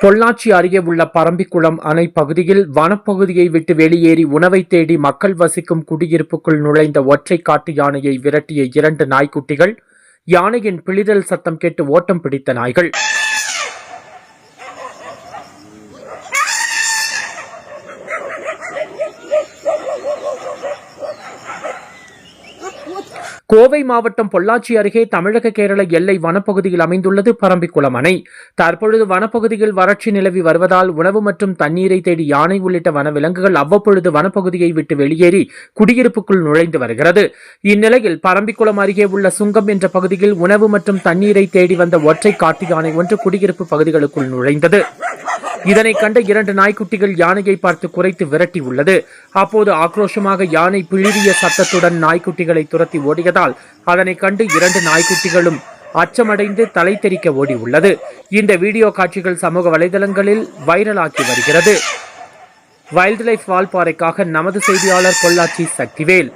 பொள்ளாச்சி அருகே உள்ள பரம்பிக்குளம் அணை பகுதியில் வனப்பகுதியை விட்டு வெளியேறி உணவை தேடி மக்கள் வசிக்கும் குடியிருப்புக்குள் நுழைந்த ஒற்றை காட்டு யானையை விரட்டிய இரண்டு நாய்க்குட்டிகள் யானையின் பிளிரல் சத்தம் கேட்டு ஓட்டம் பிடித்த நாய்கள். கோவை மாவட்டம் பொள்ளாச்சி அருகே தமிழக கேரள எல்லை வனப்பகுதியில் அமைந்துள்ளது பரம்பிக்குளம் அணை தற்பொழுது வனப்பகுதியில் வறட்சி நிலவி வருவதால் உணவு மற்றும் தண்ணீரை தேடி யானை உள்ளிட்ட வனவிலங்குகள் அவ்வப்பொழுது வனப்பகுதியை விட்டு வெளியேறி குடியிருப்புக்குள் நுழைந்து வருகிறது. இந்நிலையில் பரம்பிக்குளம் அருகே உள்ள சுங்கம் என்ற பகுதியில் உணவு மற்றும் தண்ணீரை தேடி வந்த ஒற்றை காட்டு யானை ஒன்று குடியிருப்பு பகுதிகளுக்குள் நுழைந்தது. இதனை கண்ட இரண்டு நாய்க்குட்டிகள் யானையை பார்த்து குறைத்து விரட்டி உள்ளது. அப்போது ஆக்ரோஷமாக யானை பிழிறிய சத்தத்துடன் நாய்க்குட்டிகளை துரத்தி ஓடியதால் அதனை கண்டு இரண்டு நாய்க்குட்டிகளும் அச்சமடைந்து தலை தெறிக்க ஓடி உள்ளது இந்த வீடியோ காட்சிகள் சமூக வலைதளங்களில் வைரலாகி வருகிறது. வைல்ட் லைஃப் வால்பாறைக்காக நமது செய்தியாளர் பொள்ளாச்சி சக்திவேல்.